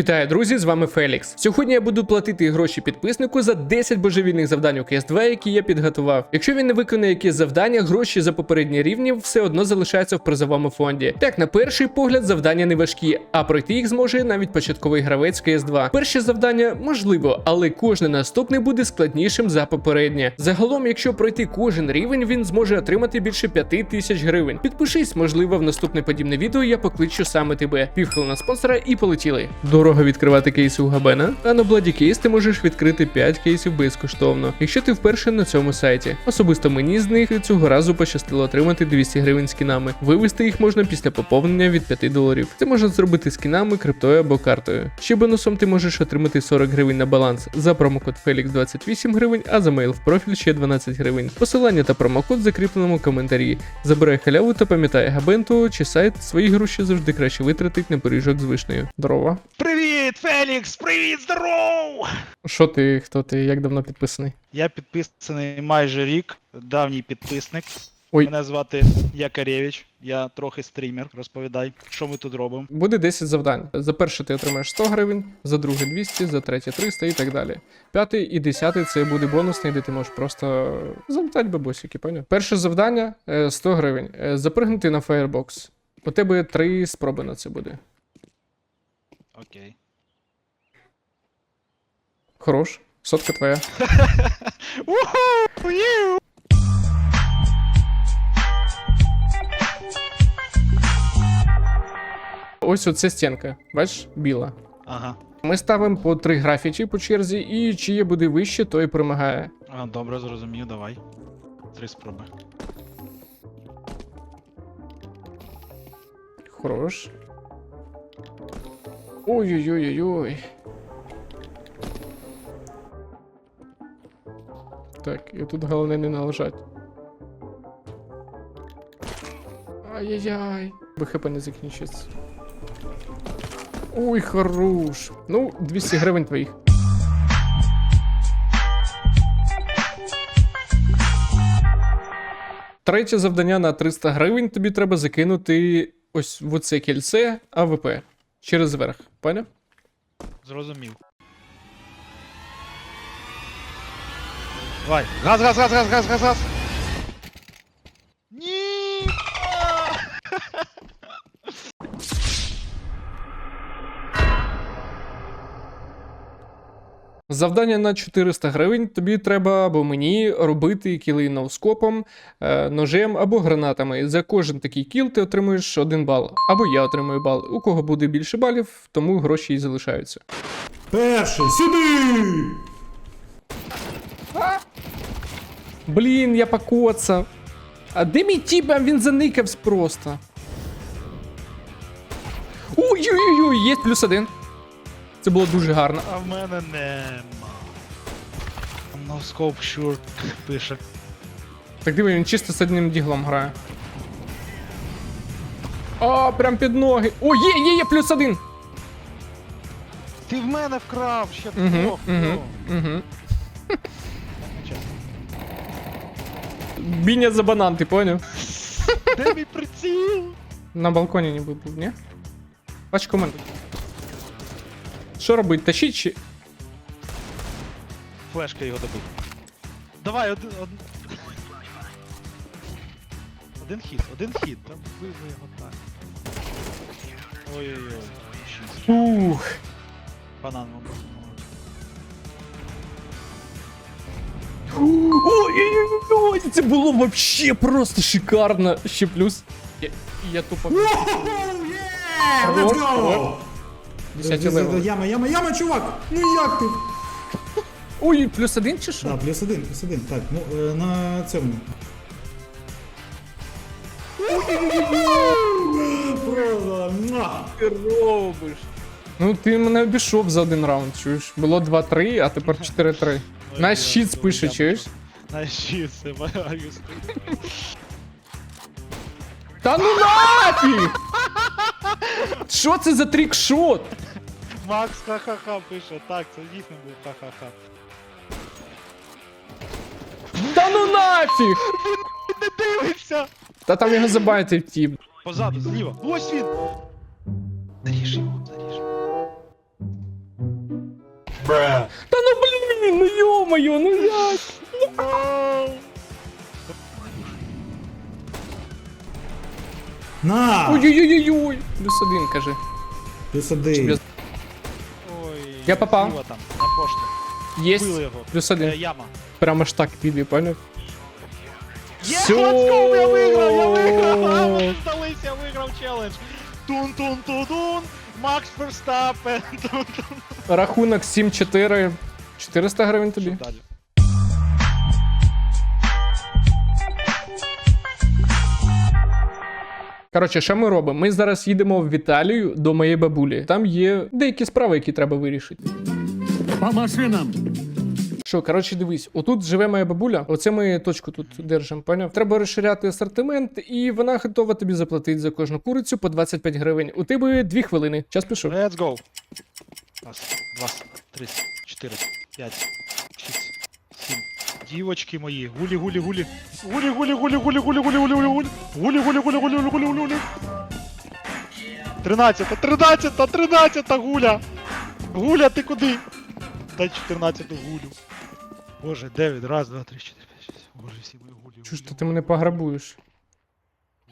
Вітаю, друзі! З вами Фелікс. Сьогодні я буду платити гроші підписнику за 10 божевільних завдань у CS2, які я підготував. Якщо він не виконає якісь завдання, гроші за попередні рівні все одно залишаються в призовому фонді. Так, на перший погляд, завдання не важкі, а пройти їх зможе навіть початковий гравець в CS2. Перше завдання можливо, але кожне наступне буде складнішим за попереднє. Загалом, якщо пройти кожен рівень, він зможе отримати більше 5 тисяч гривень. Підпишись, можливо, в наступне подібне відео я покличу саме тебе. Півхвилина спонсора і полетіли. Дорого відкривати кейси у Габена. А на Bloody Case ти можеш відкрити 5 кейсів безкоштовно, якщо ти вперше на цьому сайті. Особисто мені з них цього разу пощастило отримати 200 гривень скінами. Вивести їх можна після поповнення від 5 доларів. Це можна зробити скінами, криптою або картою. Ще бонусом ти можеш отримати 40 гривень на баланс за промокод Felix 28 гривень, а за мейл в профіль ще 12 гривень. Посилання та промокод в закріпленому коментарі. Забирай халяву та пам'ятай, Габенту чи сайт свої гроші завжди краще витратить на пиріжок з вишнею. Здорово. Привіт, Фелікс! Привіт, здоров! Що ти, хто ти, як давно підписаний? Я підписаний майже рік, давній підписник. Ой. Мене звати Якаревич, я трохи стрімер. Розповідай, що ми тут робимо. Буде 10 завдань. За перше ти отримаєш 100 гривень, за друге 200, за третє 300 і так далі. П'ятий і десятий це буде бонусний, де ти можеш просто залутати бабусики, поняв? Перше завдання е, 100 гривень. Е, Запригнути на фаєрбокс. У тебе три спроби на це буде. Окей. Хорош. Сотка твоя. Ось оце стінка. Бачиш, біла. Ага. Ми ставимо по три графіті по черзі, і чиє буде вище, той перемагає. А, добре, зрозумів, давай. Три спроби. Хорош. Ой-ой-ой-ой-ой. Так, і тут головне не налажать. Ай-яй-яй. Бо хп не закінчиться. Ой, хорош. Ну, 200 гривень твоїх. Третє завдання на 300 гривень тобі треба закинути ось в оце кільце АВП через верх. Поняв? Зрозумів. Давай. Газ, газ, газ, газ, газ, газ, газ. Завдання на 400 гривень тобі треба або мені робити кіли ноускопом, е, ножем або гранатами. За кожен такий кіл ти отримуєш один бал. Або я отримую бал. У кого буде більше балів, тому гроші і залишаються. Перший, сюди! Блін, я покоцав. А де мій тіп? Він заникався просто. Ой-ой-ой, є плюс один. Це було дуже гарно. А в мене нема. Носкоп щур пише. Так диви, він чисто з одним діглом грає. А, прям під ноги. О, є, є, є, плюс один. Ти в мене вкрав ще Угу, трьох. угу, угу. Біня за банан, ти поняв? Де мій приціл? На балконі не був, ні? Бач комент. Що робить? Тащить чи. Флешка його добив. Давай, один. Один, один хід, один хід. Там вбив його так. Ой-ой-ой. Ух. Банан мабуть. Ой-ой-ой, це було вообще просто шикарно. Ще плюс. Я, я тупо. Let's go! Хорош. Десятий левел. Яма, яма, яма, чувак! Ну як ти? Ой, плюс один чи що? Да, плюс один, плюс один. Так, ну е, на цьому. Просто, муа! ти робиш? Ну, ти мене обійшов за один раунд, чуєш? Було 2-3, а тепер 4-3. Наш Ой, щит спише, чуєш? На щит, це маю Та ну нафіг! Що це за трікшот? Макс ха-ха-ха пише. Так, це дійсно був ха-ха-ха. Та ну нафіг! Не дивиться! Та там його забайтив тіп. Позаду, зліва. Ось він! Заріж його, заріж. Та ну блін, ну йо-моє, ну як? На! Ой-ой-ой-ой. Плюс один, кажи. Плюс один. я- Ой, Я попав. зліва там, на пошту. Єсть. Били його. Плюс Е, один. яма. Прямо ж так піде, поняв? Є, Всьо. let's go, я виграв, я виграв! А, Вони здались, я виграв челендж. Тун-тун-тун-тун, Макс Ферстапен. Рахунок 7-4. 400 гривень тобі. Що далі? Коротше, що ми робимо? Ми зараз їдемо в Італію до моєї бабулі. Там є деякі справи, які треба вирішити. По машинам! Що, коротше, дивись, отут живе моя бабуля, оце ми точку тут держимо, поняв? Треба розширяти асортимент, і вона готова тобі заплатити за кожну курицю по 25 гривень. У тебе дві хвилини. Час пішов. Let's go. Раз, два, три, чотири, п'ять. Дівочки мої. Гулі, гулі, гулі. Гулі, гулі, гулі, гулі, гулі, гулі, гулі, гулі, гулі. Гулі, гулі, гулі, гулі, гулі, гулі, гулі, гулі. Тринадцята, тринадцята, тринадцята гуля. Гуля, ти куди? Дай чотирнадцяту гулю. Боже, дев'ять, раз, два, три, чотири, п'ять, шість. Боже, всі мої гулі. Чу ж гулі, то ти мене пограбуєш?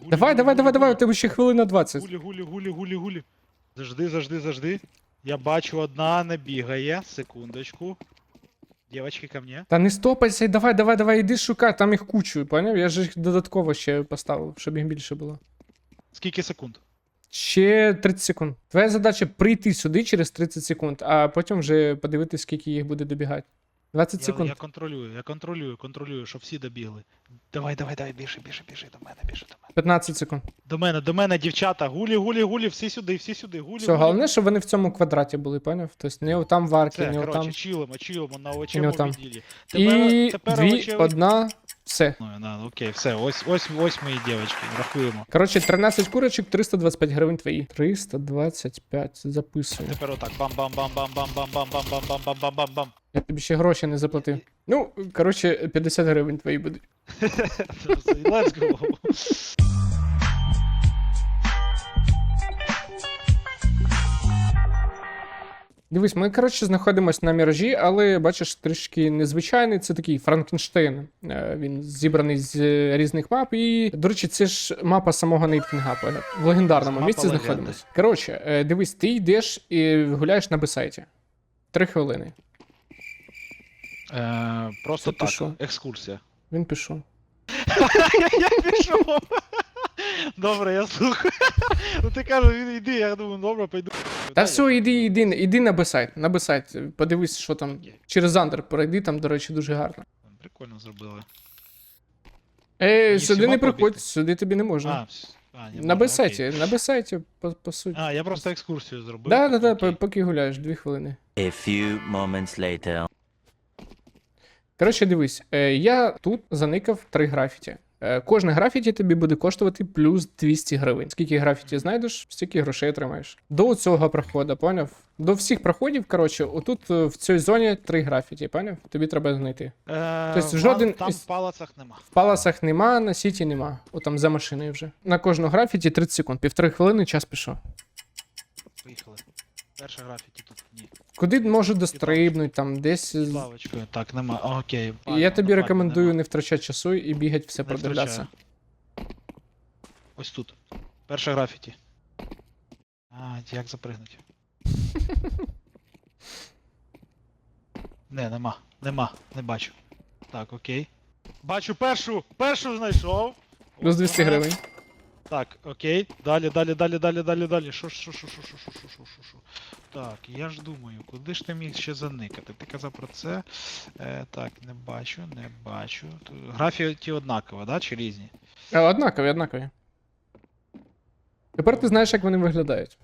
гулі, Давай, давай, давай, давай, у тебе ще хвилина 20. Гулі, гулі, гулі, гулі, гулі. Завжди, завжди, завжди. Я бачу, одна не бігає. Секундочку. Дівочки ко мне. Та не стопайся, давай, давай, давай, іди шукай, там їх кучу, поняв? Я ж їх додатково ще поставив, щоб їх більше було. Скільки секунд? Ще 30 секунд. Твоя задача прийти сюди через 30 секунд, а потім вже подивитися, скільки їх буде добігати. 20 Я, секунд. я контролюю, я контролюю, контролюю, щоб всі добігли. Давай, давай, давай, біжи, біжи, біжи до мене, біжи до мене. 15 секунд. До мене, до мене, дівчата. Гулі, гулі, гулі, всі сюди, всі сюди. Гулі, Все, гулі. головне, щоб вони в цьому квадраті були, поняв? Тобто не там в арки, Це, не коротше, там. чилимо, чилимо на Не овочевому відділі. І дві, одна, все. Ну, на, окей, все, ось, ось, ось мої дівчатки, рахуємо. Коротше, 13 курочок, 325 гривень твої. 325, записую. Тепер отак, бам-бам-бам-бам-бам-бам-бам-бам-бам-бам-бам-бам. Я тобі ще гроші не заплатив. Ну, коротше, 50 гривень твої будуть. Let's go. Дивись, ми, коротше, знаходимося на міражі, але бачиш, трішки незвичайний. Це такий Франкенштейн. Е, Він зібраний з е, різних мап. І, до речі, це ж мапа самого Нейткінга. В легендарному місці знаходимося. Коротше, е, дивись, ти йдеш і гуляєш на бесайті. Три хвилини. Е, Просто Це так, екскурсія. Він пішов. Я пішов. Добре, я слухаю. Ну ти кажеш, він йди, я думаю, добре, пойду. Та все, іди, іди, іди на бесайт. На бесайт. Подивись, що там. Через Андер пройди, там, до речі, дуже гарно. Прикольно зробили. Е, Мені сюди не приходь, побігти? сюди тобі не можна. А, вс- а, ні, на можна, бесайті, окей. на бесайті, по, по суті. А, я просто екскурсію зробив. Да, да, так, да, окей. поки гуляєш, дві хвилини. A few moments later. Коротше, дивись, е, я тут заникав три графіті. Е, кожне графіті тобі буде коштувати плюс 200 гривень. Скільки графіті знайдеш, стільки грошей отримаєш. До цього проходу, поняв? До всіх проходів, коротше, отут е, в цій зоні три графіті, поняв? Тобі треба знайти. Е, Тобто в жоден Там із- в палацах нема. В паласах нема, на сіті нема. О, там за машиною вже. На кожну графіті 30 секунд, півтори хвилини, час пішов. Поїхали. Перша графіті тут ні. Куди можу дострибнути, там десь. з- лавочкою. Так, нема. Окей. Я тобі рекомендую нема. не втрачати часу і бігати все Не продивлятися. Ось тут. Перша графіті. А, як запригнуть? Не, нема. Нема. Не бачу. Так, окей. Бачу першу! Першу знайшов! Плюс 200 гривень. Так, окей. Далі, далі, далі, далі, далі, далі. Що, що, що, що, що, що, що, що, що. Так, я ж думаю, куди ж ти міг ще заникати? Ти казав про це. Е, так, не бачу, не бачу. Ту- Графіті однаково, да? Чи різні? А, однакові, однакові. Тепер ти знаєш, як вони виглядають.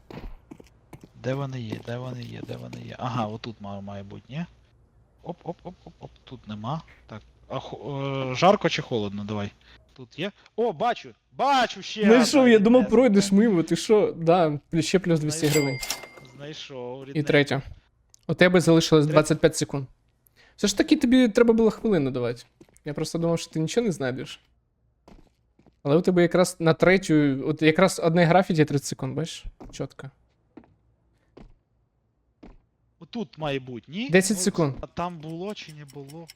Де вони є, де вони є, де вони є. Ага, отут має, має бути, ні? Оп, оп, оп, оп, оп, тут нема. Так. А хо- е, жарко чи холодно? Давай. Тут є. О, бачу! Бачу ще! Знайшов, одна я думав, пройдеш мимо, ти що? Да, ще плюс 200 Знайшов. гривень. Знайшов. І рідненька. третя. У тебе залишилось 25 секунд. Все ж таки тобі треба було хвилину давати. Я просто думав, що ти нічого не знайдеш. Але у тебе якраз на третю, от якраз одне графіті 30 секунд, бачиш? Чітко. Отут має бути, ні? 10 Ну, секунд. А там було чи не було?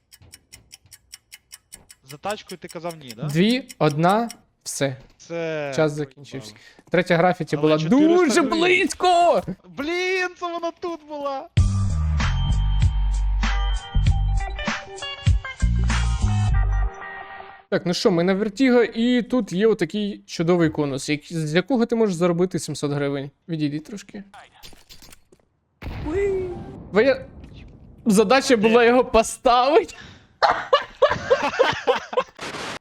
За тачкою ти казав ні, да? Дві, одна, все. Це. Час закінчився. Третя графіті Але була 400 дуже гривень. близько. Блін, це вона тут була! Так, ну що, ми на Вертіго, і тут є отакий чудовий конус, як- з якого ти можеш заробити 700 гривень. Відійди трошки. Твоя задача була його поставити.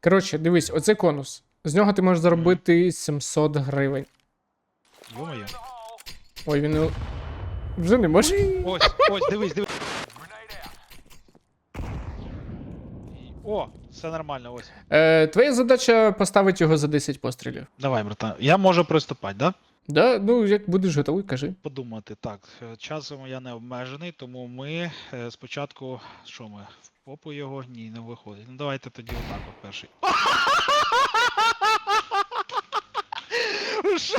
Коротше, дивись, оце конус. З нього ти можеш заробити 700 гривень. Йо-моє. Ой, він не- вже не може. Ось, ось, дивись, дивись. О, все нормально, ось. Е, твоя задача поставити його за 10 пострілів. Давай, братан. Я можу приступати, да? Да? Ну, як будеш готовий, кажи. Подумати. Так, е, часом я не обмежений, тому ми е, спочатку. Що ми? Попу його? Ні, не виходить. Ну давайте тоді отак от перший. Що?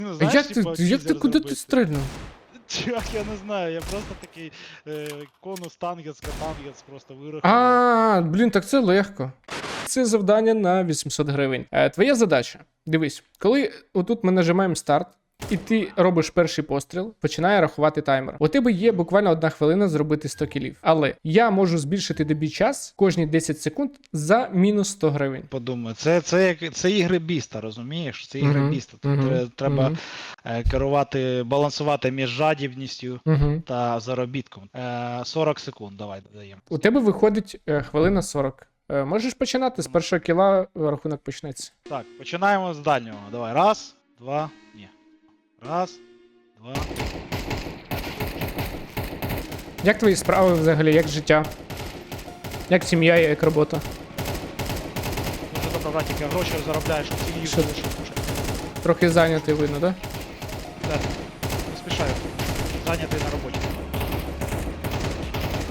Ну, знаєш, як ти, типа, як ти куди ти зробити. стрельнув? Чувак, я не знаю, я просто такий е, конус тангенс, катангенс просто вирахував. А, блін, так це легко. Це завдання на 800 гривень. Е, твоя задача. Дивись, коли отут ми нажимаємо старт, і ти робиш перший постріл, починає рахувати таймер. У тебе є буквально одна хвилина зробити 100 кілів. Але я можу збільшити тобі час кожні 10 секунд за мінус 100 гривень. Подумай, це, це, як, це ігри біста, розумієш? Це ігри Мгм, біста. Тут мгм, тре- треба мгм. е, керувати, балансувати між жадібністю Угу. та заробітком. Е, 40 секунд, давай додаємо. У тебе виходить е, хвилина 40. Е, можеш починати з першого кіла, е, рахунок почнеться. Так, починаємо з дальнього. Давай. Раз, два, ні. Раз, два. Як твої справи взагалі, як життя? Як сім'я, як робота? Дуже добре, братик, я гроші заробляєш, щоб сім'ї Що? залишив. Трохи зайнятий видно, так? Да? Так, не спішаю. Зайнятий на роботі.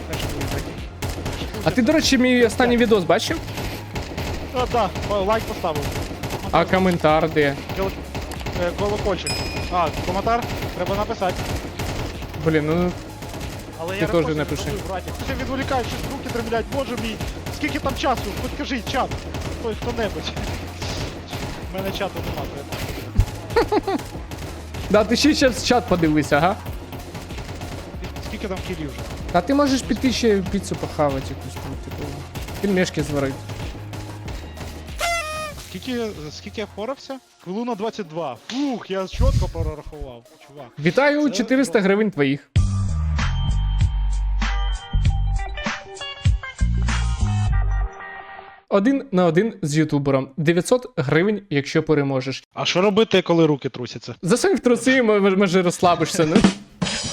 Перший буде третій. А ти, до речі, мій останній відос бачив? А, да, лайк поставив. А коментар де? Е, Колокольчик. А, коментар треба написати. Блін, ну Але Ти я теж репостів напиши. зробив, братик. Ти відволікаєш, щось руки тремлять, боже мій. Скільки там часу? Хоч кажіть, чат. Хтось хто-небудь. У мене чату нема, треба. да, ти ще зараз чат подивися, ага. Скільки там кілів вже? Та ти можеш піти ще піцу похавати якусь там, типу. Пельмешки зварити. Скільки, скільки я впорався? Хвилина 22. Фух, я чітко прорахував, чувак. Вітаю, Це 400 просто- гривень твоїх. Один на один з ютубером. 900 гривень, якщо переможеш. А що робити, коли руки трусяться? Засунь в труси, м- може розслабишся, ну.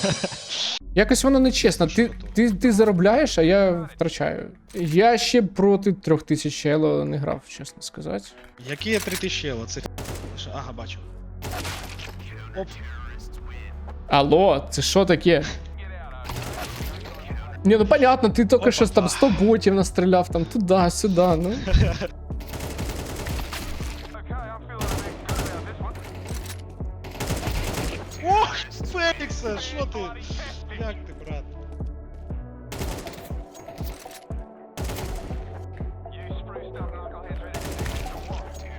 Якось воно нечесно. Ти, ти, ти заробляєш, а я втрачаю. Я ще проти 3000 ело не грав, чесно сказати. Які є 3000 єло? Це? Ага, бачу. Оп. Алло, це що таке? Ні, ну понятно, ти тільки що там 100 ботів настріляв, там туди, сюди, ну. Ох, Феліксе, що ти? Як ти, брат?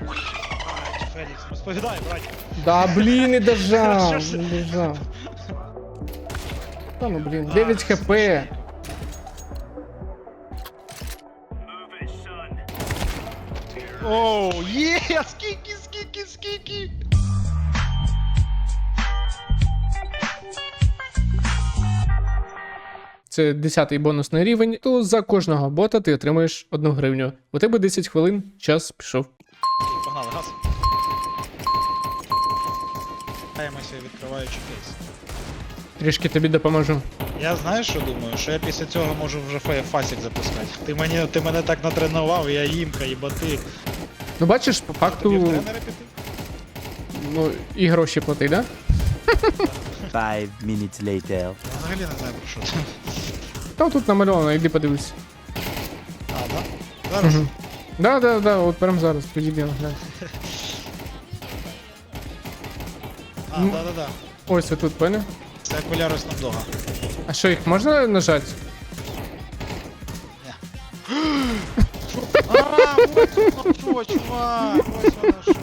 Ай, Фелікс, розповідай, братик. Да, блін, не дожав, Що ж не дожав. Та ну блін, 9 хп. Оу, є, скільки, скільки, скільки. Це 10-й бонусний рівень, то за кожного бота ти отримаєш 1 гривню. У тебе 10 хвилин, час пішов. Погнали, газ. Даємося, відкриваючи кейс. Трішки тобі допоможу. Я знаєш, що думаю? Що я після цього можу вже фасік запускати. Ти, мені, ти мене так натренував, я їмка, їбати. Ну бачиш, по Тобі в факту, ну, і гроші плати, да? Five minutes later. Я взагалі не знаю про що ти. Та тут намальовано, йди подивись. А, да? Зараз. Мгм. Да, да, да, от прямо зараз, підійдемо, глянь. А, Ну. да-да-да. Ось отут, поняв? Це окуляри Снапдога. А що, їх можна нажати? А, ось воно що, чувак, ось воно що.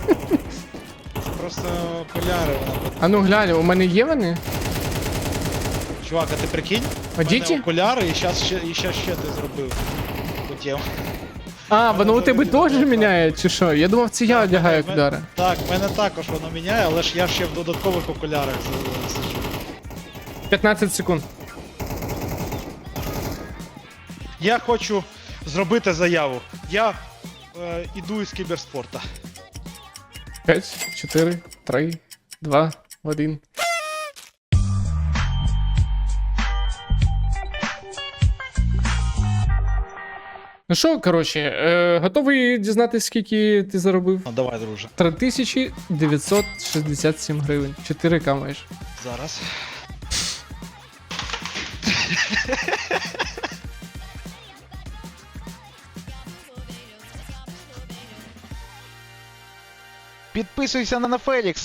Це просто окуляри вона буде. А ну глянь, у мене є вони? Чувак, а ти прикинь? У мене окуляри і щас ще, і щас ще ти зробив. Хотів. А, воно у тебе теж міняє, чи що? Я думав, це я одягаю Мене- окуляри. Так, в мене також воно міняє, але ж я ще в додаткових окулярах за- сиджу. 15 секунд. Я хочу зробити заяву. Я е, іду із кіберспорта. 5, 4, 3, 2, 1. Ну що, коротше, е, готовий дізнатися, скільки ти заробив? Ну давай, друже. 3967 гривень. 4К майже. Зараз. Підписуйся на Фелікса.